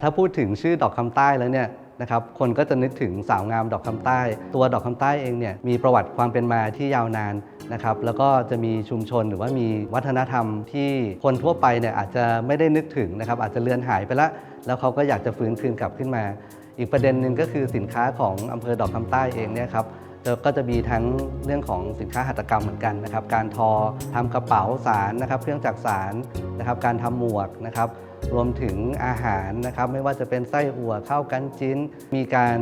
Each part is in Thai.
ถ้าพูดถึงชื่อดอกคำใต้แล้วเนี่ยนะครับคนก็จะนึกถึงสาวงามดอกคำใต้ ตัวดอกคำใต้เองเนี่ยมีประวัติความเป็นมาที่ยาวนานนะครับแล้วก็จะมีชุมชนหรือว่ามีวัฒนธรรมที่คนทั่วไปเนี่ยอาจจะไม่ได้นึกถึงนะครับอาจจะเลือนหายไปละแล้วเขาก็อยากจะฟื้นคืนกลับขึ้นมา อีกประเด็นหนึ่งก็คือสินค้าของอำเภอดอกคำใต้เองเนี่ยครับก็จะมีทั้งเรื่องของสินค้าหัตถกรรมเหมือนกันนะครับการทอทำกระเป๋าสารนะครับเครื่องจักรสารนะครับการทำหมวกนะครับ รวมถึงอาหารนะครับไม่ว่าจะเป็นไส้อั่วข้าวกันจิ้น มีการ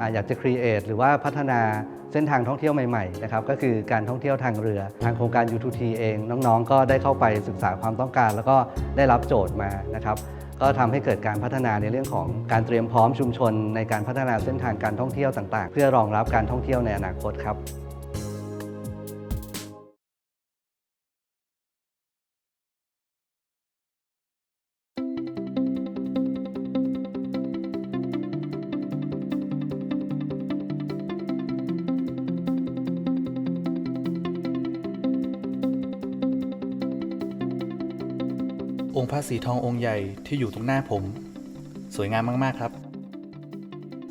ออยากจะครีเอทหรือว่าพัฒนาเส้นทางท่องเที่ยวใหม่ๆนะครับก็คือการท่องเที่ยวทางเรือ ทางโครงการ U2T เองน้องๆ ก็ได้เข้าไปศึกษาความต้องการ แล้วก็ได้รับโจทย์มานะครับก็ทำให้เกิดการพัฒนาในเรื่องของการเตรียมพร้อมชุมชน ในการพัฒนาเส้นทางการท่องเที่ยวต่างๆ เพื่อรองรับการท่องเที่ยวในอนาคตครับ องค์พระสีทององค์ใหญ่ที่อยู่ตรงหน้าผม สวยงามมากๆครับ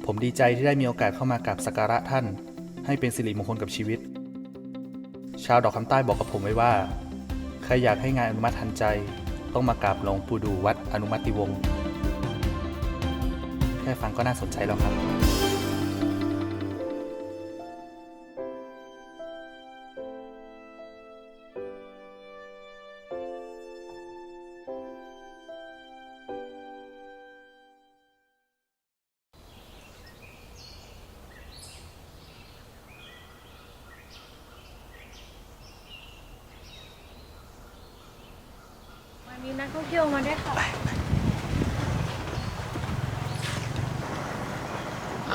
ผมดีใจที่ได้มีโอกาสเข้ามากราบสักการะท่าน ให้เป็นสิริมงคลกับชีวิต ชาวดอกคำใต้บอกกับผมไว้ว่า ใครอยากให้งานอนุมัติทันใจ ต้องมากราบหลวงปู่ดูวัดอนุมัติวงศ์แค่ฟังก็น่าสนใจแล้วครับ ท่องเที่ยวมาด้วยค่ะ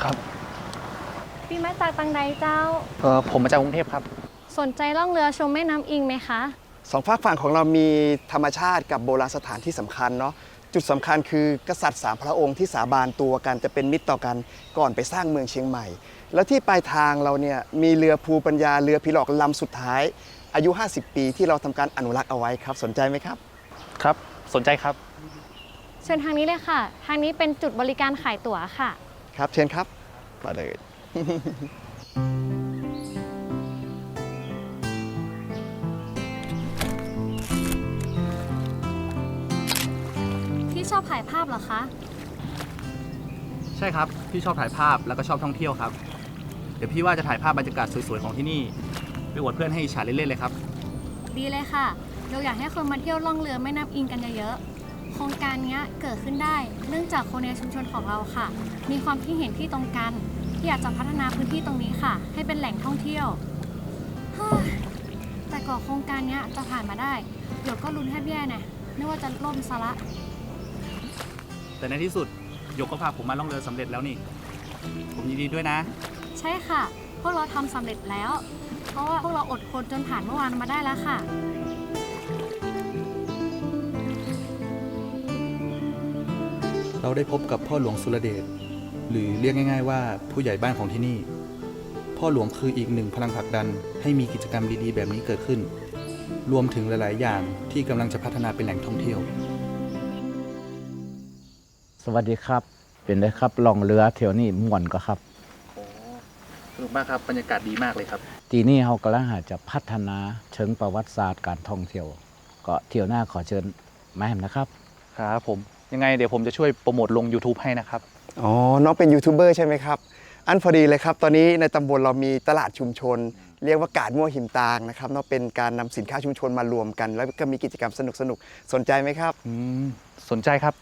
ครับพี่มาจากตังใดเจ้า เออผมมาจากกรุงเทพครับ สนใจล่องเรือชมแม่น้ำอิงไหมคะ สองฝากฝั่งของเรามีธรรมชาติกับโบราณสถานที่สำคัญเนาะจุดสำคัญคือกษัตริย์สามพระองค์ที่สาบานตัวกันจะเป็นมิตรต่อกันก่อนไปสร้างเมืองเชียงใหม่ แล้วที่ปลายทางเราเนี่ยมีเรือภูปัญญาเรือพิลอกลำสุดท้าย อายุ 50 ปีที่เราทำการอนุรักษ์เอาไว้ครับ สนใจไหมครับ ครับ สนใจครับ เชิญทางนี้เลยค่ะ ทางนี้เป็นจุดบริการขายตั๋วค่ะ ครับ เชิญครับ มาเลย พี่ชอบถ่ายภาพเหรอคะ ใช่ครับ พี่ชอบถ่ายภาพแล้วก็ชอบท่องเที่ยวครับ เดี๋ยวพี่ว่าจะถ่ายภาพบรรยากาศสวยๆของที่นี่ ไปอวดเพื่อนให้อิจฉาเล่นๆเลยครับ ดีเลยค่ะ เราอยากให้คนมาเที่ยวล่องเรือแม่น้ำอิงกันเยอะๆโครงการเนี้ยเกิดขึ้นได้ เนื่องจากคนในชุมชนของเราค่ะ มีความคิดเห็นที่ตรงกัน ที่อยากจะพัฒนาพื้นที่ตรงนี้ค่ะ ให้เป็นแหล่งท่องเที่ยวเฮ้ยแต่ก่อนโครงการเนี้ยจะผ่านมาได้เดี๋ยวก็ลุ้นแทบแย่นะนึกว่าจะล่มซะละ แต่ในที่สุดหยกก็พาผมมาล่องเรือสำเร็จแล้วนี่ ผมยินดีด้วยนะ ใช่ค่ะ พวกเราทำสำเร็จแล้ว เพราะว่าพวกเราอดทนจนผ่านเมื่อวานมาได้แล้วค่ะ เราได้พบกับพ่อหลวงสุรเดช หรือเรียกง่าย ๆ ว่าผู้ใหญ่บ้านของที่นี่ พ่อหลวงคืออีกหนึ่งพลังผลักดันให้มีกิจกรรมดีๆ แบบนี้เกิดขึ้น รวมถึงหลาย ๆ อย่างที่กำลังจะพัฒนาเป็นแหล่งท่องเที่ยว สวัสดีครับ เป็นได้ครับล่องเรือเที่ยวนี้ม่วนก็ครับสนุกมากครับบรรยากาศดีมากเลยครับ ทีนี้เรากำลังหาจะพัฒนาเชิงประวัติศาสตร์การท่องเที่ยว ก็เที่ยวหน้าขอเชิญมาแหมนะครับ ครับผม ยังไงเดี๋ยวผมจะช่วยโปรโมทลง YouTube ให้นะครับ อ๋อ น้องเป็นยูทูบเบอร์ใช่ไหมครับ อันพอดีเลยครับ ตอนนี้ในตำบลเรามีตลาดชุมชน เรียกว่ากาดมั่วหิมตางนะครับเนาะเป็นการนำสินค้าชุมชนมารวมกัน แล้วก็มีกิจกรรมสนุกๆ สนใจไหมครับ อืม สนใจครับ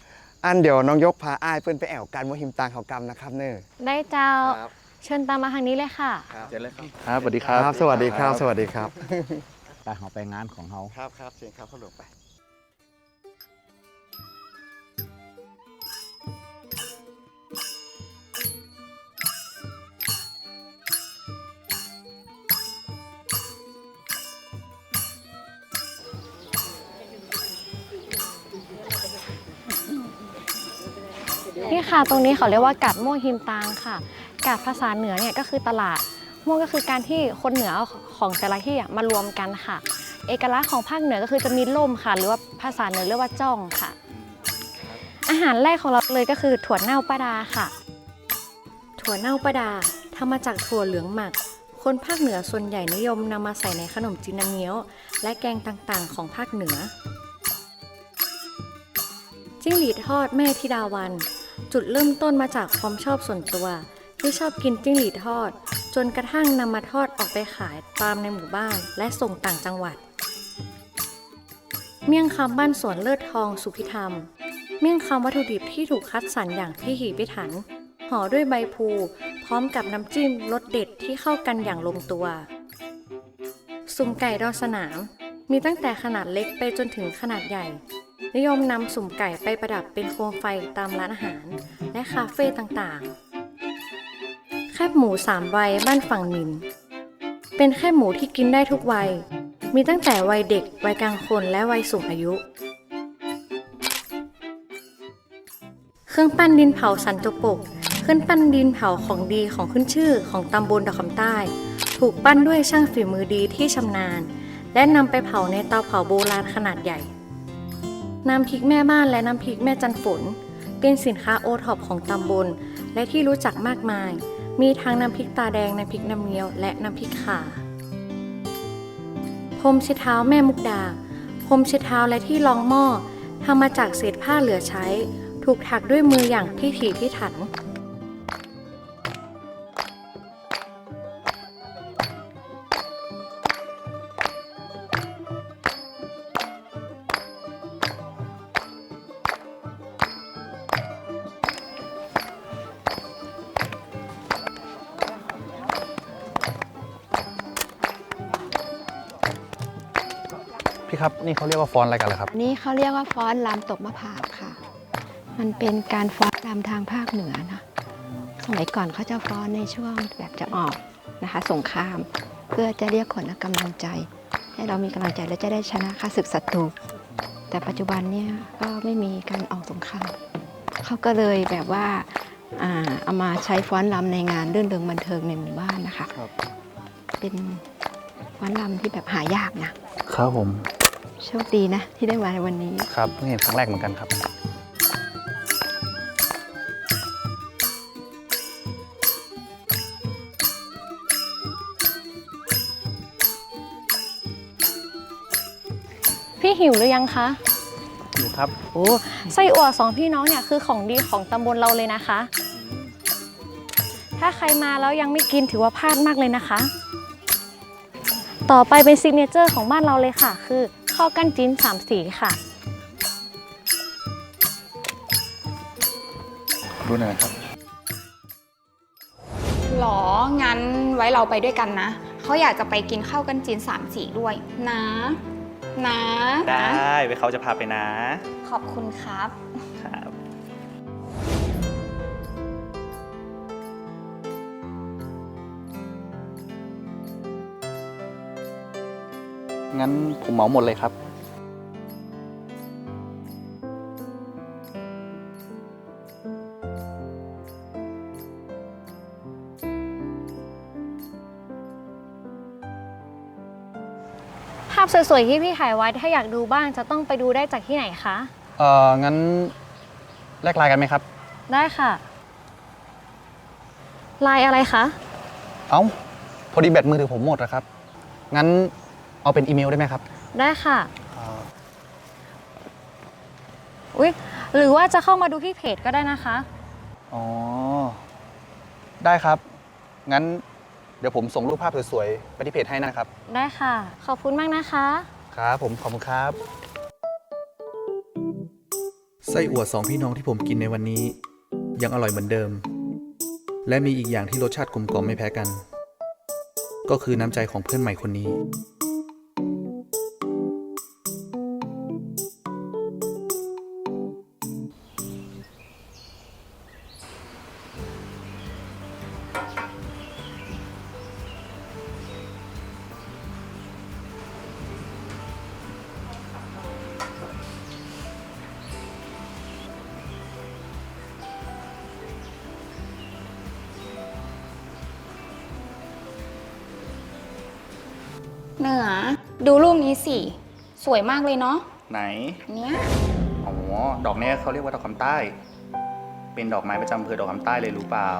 อันเดี๋ยวน้องยกพาอ้ายเพื่อนไปแอวการมั่วหิมตางเขากรรมนะครับเนอได้เจ้าครับเชิญตามมาทางนี้เลยค่ะครับครับสวัสดีครับ ครับสวัสดีครับ สวัสดีครับไปเราไปงานของเราครับครับเชิญครับพ่อหลวงไป นี่ค่ะตรงนี้เขาเรียกว่ากาดม่วงฮิมตางค่ะกาดภาษาเหนือเนี่ยก็คือตลาดม่วงก็คือการที่คนเหนือเอาของแต่ละที่อะมารวมกันค่ะ เอกลักษณ์ของภาคเหนือก็คือจะมีล่มค่ะ หรือว่าภาษาเหนือเรียกว่าจ้องค่ะ อาหารแรกของเราเลยก็คือถั่วเน่าป้าดาค่ะ ถั่วเน่าป้าดาทำมาจากถั่วเหลืองหมัก คนภาคเหนือส่วนใหญ่นิยมนำมาใส่ในขนมจีนน้ำเงี้ยว และแกงต่างๆ ของภาคเหนือจิ้งหรีดทอดแม่ธิดาวัน จุดเริ่มต้นมาจากความชอบส่วนตัวที่ชอบกินจิ้งหรีดทอด จนกระทั่งนำมาทอดออกไปขายตามในหมู่บ้านและส่งต่างจังหวัด เมี่ยงคำบ้านสวนเลิศทองสุพิธรรม เมี่ยงคำวัตถุดิบที่ถูกคัดสรรอย่างพิถีพิถันห่อด้วยใบพลูพร้อมกับน้ำจิ้มรสเด็ดที่เข้ากันอย่างลงตัว สุ่มไก่ดอสนาม มีตั้งแต่ขนาดเล็กไปจนถึงขนาดใหญ่ นิยมนำสุ่มไก่ไปประดับเป็นโคมไฟตามร้านอาหาร และคาเฟ่ต่างๆ แคบหมูสามวัยบ้านฝั่งนิน เป็นแคบหมูที่กินได้ทุกวัย มีตั้งแต่วัยเด็ก วัยกลางคนและวัยสูงอายุ เครื่องปั้นดินเผาสันจปกเครื่องปั้นดินเผาของดีของขึ้นชื่อของตำบลดอกคำใต้ ถูกปั้นด้วยช่างฝีมือดีที่ชำนาญ และนำไปเผาในเตาเผาโบราณขนาดใหญ่ น้ำพริกแม่บ้านและน้ำพริกแม่จันฝน เป็นสินค้าโอท็อปของตำบล และที่รู้จักมากมาย มีทั้งน้ำพริกตาแดง น้ำพริกน้ำเงี้ยว และน้ำพริกข่าพรมเช็ดเท้าแม่มุกดาพรมเช็ดเท้าและที่รองหม้อทำมาจากเศษผ้าเหลือใช้ ถูกถักด้วยมืออย่างพิถีพิถัน พี่ครับนี่เขาเรียกว่าฟอนต์อะไรกันเหรอครับนี่เขาเรียกว่าฟ้อนลำตกมะพร้าวค่ะ มันเป็นการฟ้อนลำทางภาคเหนือนะสมัยก่อนเขาจะฟ้อนในช่วงแบบจะออกนะคะ สงคราม เพื่อจะเรียกขนกำลังใจ ให้เรามีกำลังใจและจะได้ชนะข้าศึกศัตรู แต่ปัจจุบันเนี่ยก็ไม่มีการออกสงครามเขาก็เลยแบบว่าอ่าเอามาใช้ฟ้อนลำในงานเรื่องเริงบันเทิงในหมู่บ้านนะคะครับเป็นฟ้อนลำที่แบบหายากนะครับผม โชคดีนะ ที่ได้มาในวันนี้ ครับเพิ่งเห็นครั้งแรกเหมือนกันครับ พี่หิวหรือยังคะ อยู่ครับโอ้ไส้อั่วสองพี่น้องเนี่ยคือของดีของตำบลเราเลยนะคะ ถ้าใครมาแล้วยังไม่กินถือว่าพลาดมากเลยนะคะ ต่อไปเป็นซิกเนเจอร์ของบ้านเราเลยค่ะ คือ ข้าวกั้นจิ้นสามสีค่ะ ดูหน่อยนะครับ หรอ งั้นไว้เราไปด้วยกันนะ เขาอยากจะไปกินข้าวกันจีนสามสีด้วย นะ นะได้นะไว้เขาจะพาไปนะ ขอบคุณครับ ครับ งั้นผมเหมาหมดเลยครับ ภาพสวยๆที่พี่ถ่ายไว้ถ้าอยากดูบ้างจะต้องไปดูได้จากที่ไหนคะ เอ่อ งั้นแลกไลน์กันไหมครับ ได้ค่ะ ลายอะไรคะ เอ้า พอดีแบตมือถือผมหมดนะครับ งั้น เอาเป็นอีเมลได้ไหมครับ ได้ค่ะ อุ๊ย หรือว่าจะเข้ามาดูที่เพจก็ได้นะคะ อ๋อ ได้ครับ งั้นเดี๋ยวผมส่งรูปภาพสวยๆ ไปที่เพจให้นะครับ ได้ค่ะ ขอบคุณมากนะคะ ครับผมขอบคุณครับ ไส้อั่วสองพี่น้องที่ผมกินในวันนี้ ยังอร่อยเหมือนเดิม และมีอีกอย่างที่รสชาติกลมกล่อมไม่แพ้กัน ก็คือน้ำใจของเพื่อนใหม่คนนี้ ดูรูปนี้สิ สวยมากเลยเนาะ ไหน เนี้ย อ๋อ ดอกเนี้ยเขาเรียกว่าดอกคำใต้ เป็นดอกไม้ประจำอำเภอดอกคำใต้เลยรู้เปล่า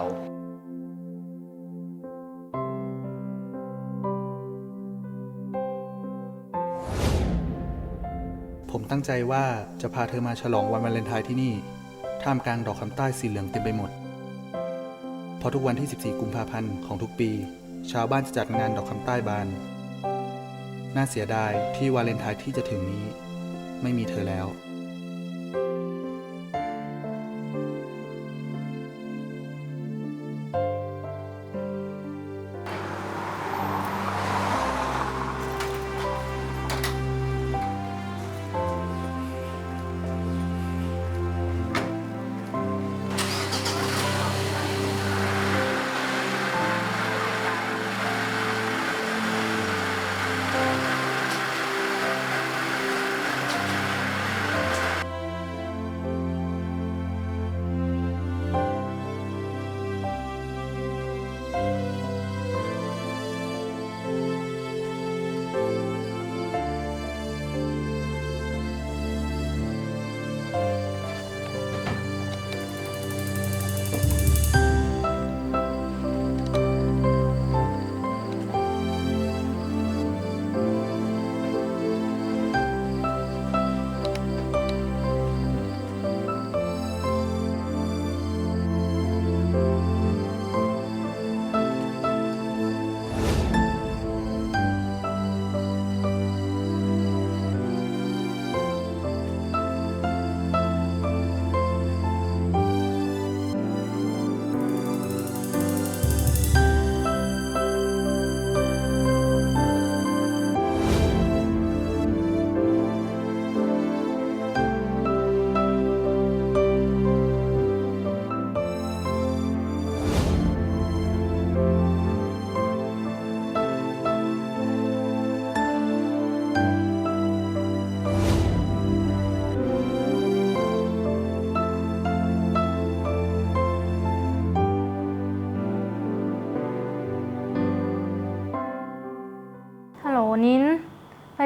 ผมตั้งใจว่าจะพาเธอมาฉลองวันวาเลนไทน์ที่นี่ ท่ามกลางดอกคำใต้สีเหลืองเต็มไปหมด เพราะทุกวันที่ 14 กุมภาพันธ์ของทุกปี ชาวบ้านจะจัดงานดอกคำใต้บาน น่าเสียดายที่วาเลนไทน์ที่จะถึงนี้ ไม่มีเธอแล้ว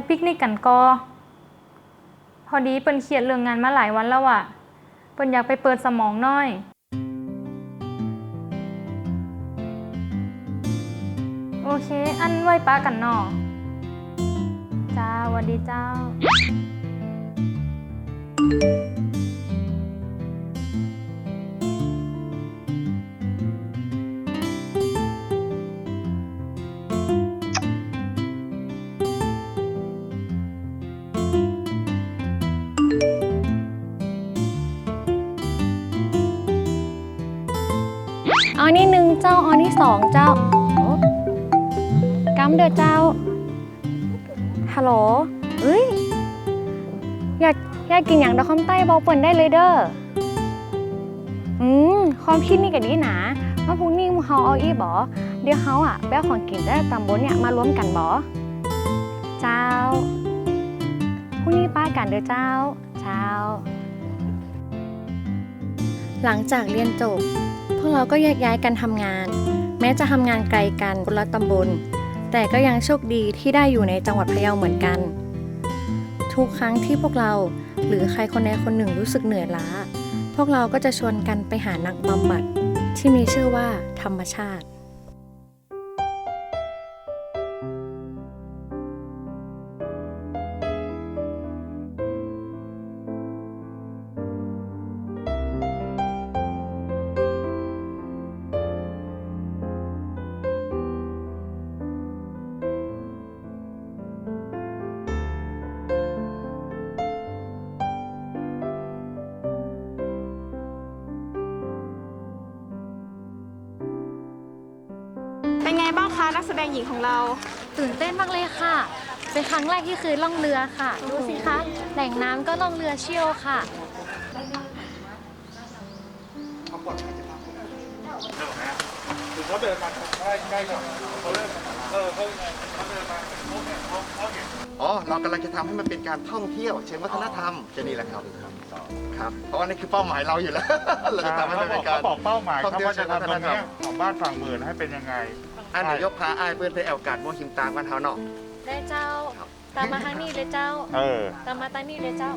ปปิกนิกกันกอ พอดีเปิ้นเครียดเรื่องงานมาหลายวันแล้วอะเปิ้นอยากไปเปิดสมองหน่อย โอเค อันไว้ป้ากันเนาะจ้าสวัสดีเจ้าเอา เจ้าเอานี่สองเจ้าโอ้กำเด้อเจ้าฮัลโหลเอ้ยอยากอยากกินอย่างดอกคำใต้บอกเปิ่นได้เลยเด้ออืมความคิดนี่ก็ดีนะว่าพรุ่งนี้หมู่เฮาเอาอีบอเดี๋ยวเฮาอะไปเอาของกินได้ตำบลเนี่ยมารวมกันบอเจ้าพรุ่งนี้ป้ากันเด้อเจ้าเจ้าหลังจากเรียนจบ พวกเราก็แยกย้ายกันทำงาน แม้จะทำงานไกลกันคนละตำบล แต่ก็ยังโชคดีที่ได้อยู่ในจังหวัดพะเยาเหมือนกัน ทุกครั้งที่พวกเราหรือใครคนใดคนหนึ่งรู้สึกเหนื่อยล้า พวกเราก็จะชวนกันไปหานักบำบัดที่มีชื่อว่าธรรมชาติ เป็นไงบ้างคะนักแสดงหญิงของเรา ตื่นเต้นมากเลยค่ะ เป็นครั้งแรกที่เคยล่องเรือค่ะ ดูสิคะ แหล่งน้ำก็ล่องเรือเชี่ยวค่ะอ๋อ เรากำลังจะทำให้มันเป็นการท่องเที่ยว เชิงวัฒนธรรมจะนี่แหละครับครับ เพราะว่านี่คือเป้าหมายเราอยู่แล้ว เราจะทำให้มันเป็นการ เขาบอกเป้าหมายท่องครับเที่ยวว่าจะเชิงวัฒทำตนรงธรรเนี้มยของบ้านฝั่งหมื่นให้เป็นยังไง อันเดี๋ยวยกพาอ้ายเพื่อนไปแอวกาดบัวหิมตางบ้านเฮาเนาะได้เจ้าครับไปตามมาทางนี้เลยเจ้า เออ ตามมาทางนี้เลยเจ้า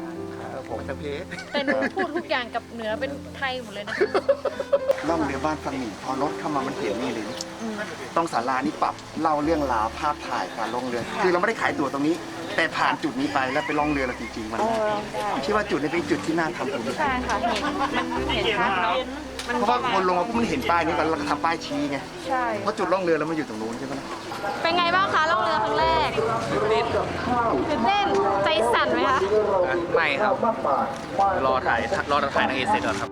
ผมจะเพชแต่หนูพูดทุกอย่างกับเหนือเป็นไทยหมดเลยนะคะล่องเรือบ้านฟังหมี่พอรถเข้ามามันเห็นนี่เลยนี่ต้องศาลานี่ปรับเล่าเรื่องราวภาพถ่ายการล่องเรือ คือเราไม่ได้ขายตั๋วตรงนี้ แต่ผ่านจุดนี้ไปแล้วไปล่องเรือเราจริงๆมันคิดว่าจุดนี้เป็นจุดที่น่าทำตรงนี้ใช่ค่ะเห็นมันเห็นชัดเนาะ เพราะว่าคนลงมาปุ๊บมันเห็นป้ายนี้ก่อนแล้วก็ทำป้ายชี้ไงใช่ เพราะจุดล่องเรือแล้วมันอยู่ตรงนู้นใช่ไหมล่ะเป็นไงบ้างคะล่องเรือครั้งแรกตื่นเต้นใจสั่นไหมคะ ไม่ครับ รอถ่ายรอถ่ายนางเอกเสร็จก่อนครับ